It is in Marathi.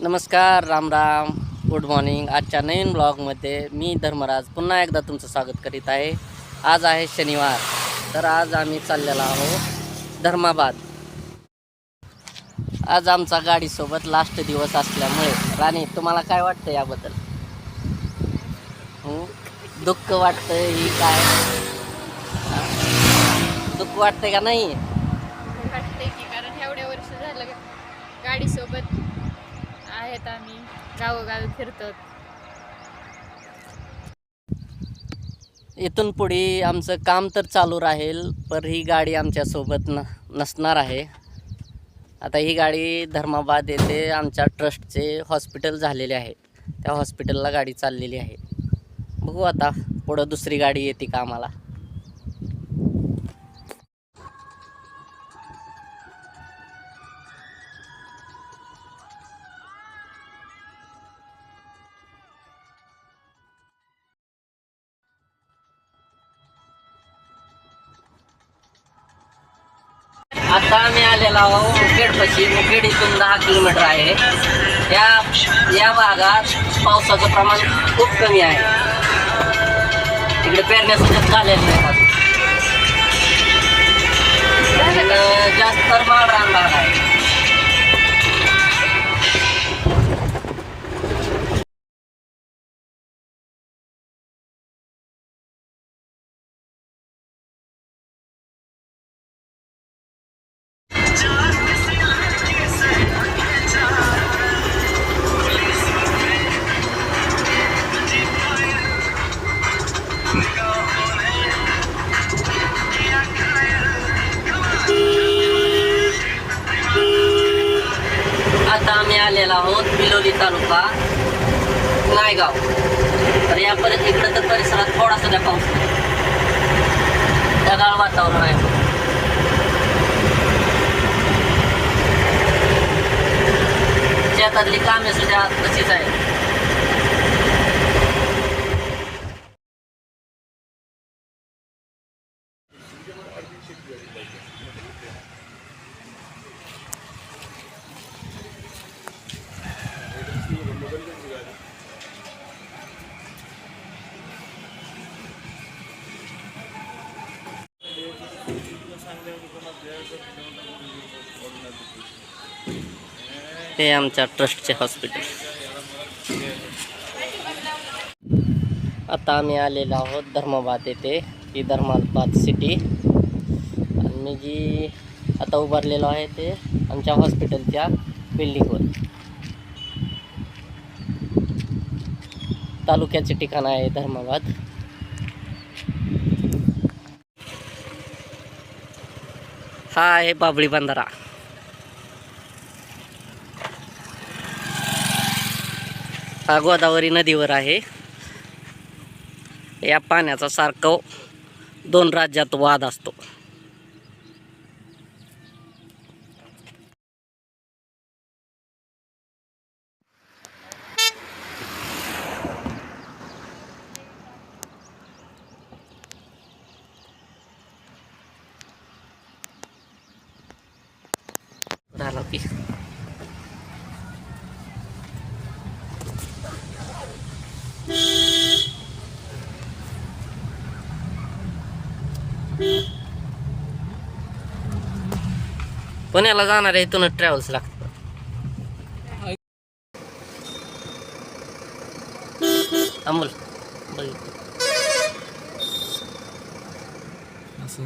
नमस्कार राम राम. गुड मॉर्निंग आजच्या नवीन ब्लॉगमध्ये मी धर्मराज पुन्हा एकदा तुमचं स्वागत करीत आहे. आज आहे शनिवार तर आज आम्ही चाललेलो आहोत धर्माबाद. आज आमचा गाडीसोबत लास्ट दिवस असल्यामुळे. राणी तुम्हाला काय वाटतं याबद्दल? दुःख वाटतं ही काय? दुःख वाटतंय का नाही वाटतंय की कारण एवढ्या वर्ष झालं गा- गाडीसोबत आहेत आम्ही गावोगावी फिरतो इथून पुढे आमचं काम तर चालू राहील पण ही गाडी आमच्यासोबत न नसणार आहे. आता ही गाडी धर्माबाद येथे आमच्या ट्रस्टचे हॉस्पिटल झालेले आहे. त्या हॉस्पिटलला गाडी चाललेली आहे. बघू आता पुढं दुसरी गाडी येते का आम्हाला. आता आम्ही आलेलो आहोत मुखेडपाशी मुखेड इथून दहा किलोमीटर आहे. या या भागात पावसाचं प्रमाण खूप कमी आहे. इकडे पेरण्यासाठी झालेलं नाही जास्त तर माळरान भाग आहे. आम्ही आलेलो आहोत बिलोली तालुका नायगाव. तर या परत इकडं तर परिसरात थोडासा त्या पाऊस नाही. ढगाळ वातावरण आहे. शेतातली कामे सुद्धा तशीच आहे हे आमच्या ट्रस्टचे हॉस्पिटल. आता आम्ही आलेलो आहोत धर्माबाद येथे ही धर्माबाद सिटी. आणि मी जी आता उभारलेलो आहे ते आमच्या हॉस्पिटलच्या बिल्डिंगवर. तालुक्याचे ठिकाण आहे धर्माबाद. हा आहे बाबळी बंधारा. हा गोदावरी नदीवर आहे. या पाण्याचा सारखं दोन राज्यात वाद असतो. झालं की पुण्याला जाणार आहे इथूनच ट्रॅव्हल्स लागतं अमोल बघ. असं